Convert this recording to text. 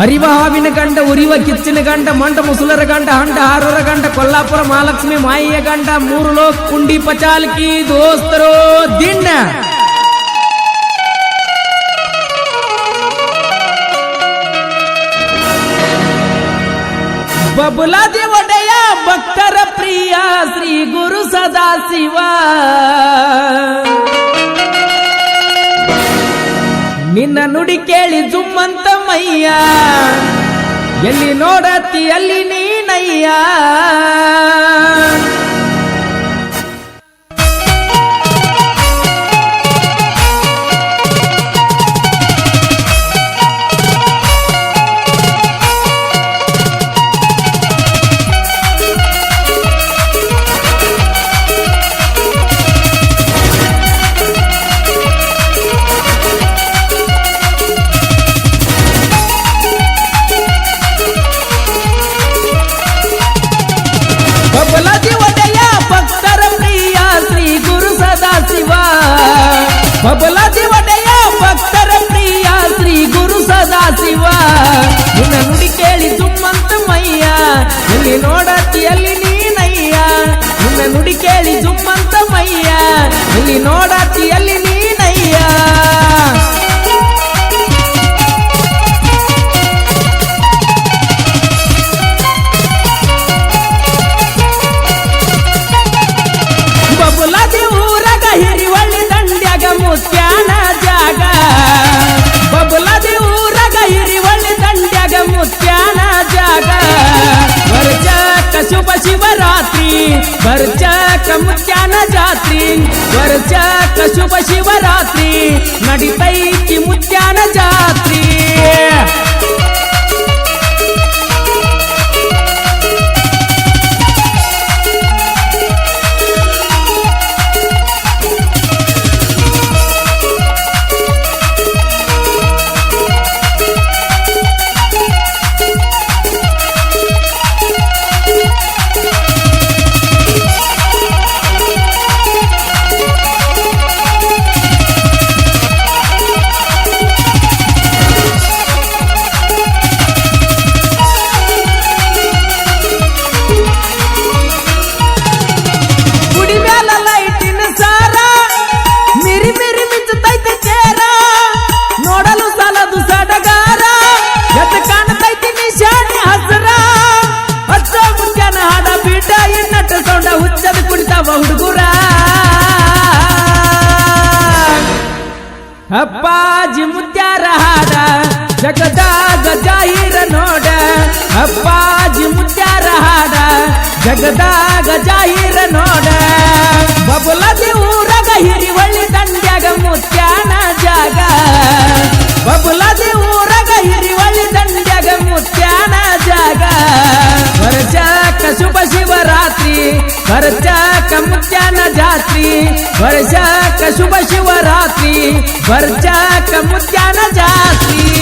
ಹರಿವ ಹಾವಿನ ಗಂಡ, ಉರಿವ ಕಿಚ್ಚಿನ ಗಂಡ, ಮಂಡ ಮುಸುಲರ ಗಂಡ, ಹಂಡ ಹಾರರ ಗಂಡ, ಕೊಲ್ಲಾಪುರ ಮಹಾಲಕ್ಷ್ಮಿ ಮಾಯಿಯ ಗಂಡ, ಮೂರು ಲೋಕ್ ಕುಂಡಿ ಪಚಾಲ್ಕಿ ದೋಸ್ತರೋ, ದಿಣ್ಣ. ಬಬುಲಾದಿ ಒಡೆಯ ಭಕ್ತರ ಪ್ರಿಯ ಶ್ರೀ ಗುರು ಸದಾಶಿವ ನಿನ್ನ ನುಡಿ ಕೇಳಿ ಜುಮ್ಮಂತ ಮಯ್ಯ ಎಲ್ಲಿ ನೋಡತ್ತಿ ಅಲ್ಲಿ ನೀನಯ್ಯ. ಬಬಲದಿ ಒಡೆಯ ಭಕ್ತರ ಪ್ರಿಯ ಶ್ರೀ ಗುರು ಸದಾಶಿವ ಬಬಲದಿ ಒಡೆಯ ಭಕ್ತರ ಪ್ರಿಯ ಶ್ರೀ ಗುರು ಸದಾಶಿವ ನಿನ್ನ ನುಡಿ ಕೇಳಿ ಸುಮ್ಮಂತ ಮಯ್ಯ, ಎಲ್ಲಿ ನೋಡತಿಯಲ್ಲಿ ನೀನಯ್ಯ. ನಿನ್ನ ನುಡಿ ಕೇಳಿ ಸುಮ್ಮಂತ ಮಯ್ಯ, ಎಲ್ಲಿ ನೋಡತಿ ಅಲ್ಲಿ वरच्या कमक्यान जात्री वरच्या कशुभ शिवरात्री नडितैची मुत्यान जात्री. ಅಪ್ಪಾಜಿ ಮುತ್ಯಾರ ಹಾಡ ಜಗದಾಗ ಜಾಹೀರ ನೋಡ ಅಪ್ಪಾಜಿ ಮುತ್ಯಾರ ಹಾಡ ಜಗದಾಗ ಜಾಹೀರ ನೋಡ ಬಬುಲದಿ ಊರಗ ಹಿರಿವಳ್ಳಿ ದಂಡ್ಯಾಗ ಮುತ್ಯಾನ ಜಾಗ ಬಬುಲದಿ ಊರಗ ಹಿರಿವಳ್ಳಿ ದಂಡ್ಯಾಗ ಮುತ್ಯಾನ ಜಾಗ ವರ್ಷಕ ಶುಭ ಶಿವರಾತ್ರಿ ವರ್ಷಕ ಮುತ್ಯಾನ ಜಾತ್ರಿ ವರ್ಷಕ ಶುಭ जासी भर जा कमुद्या न जासी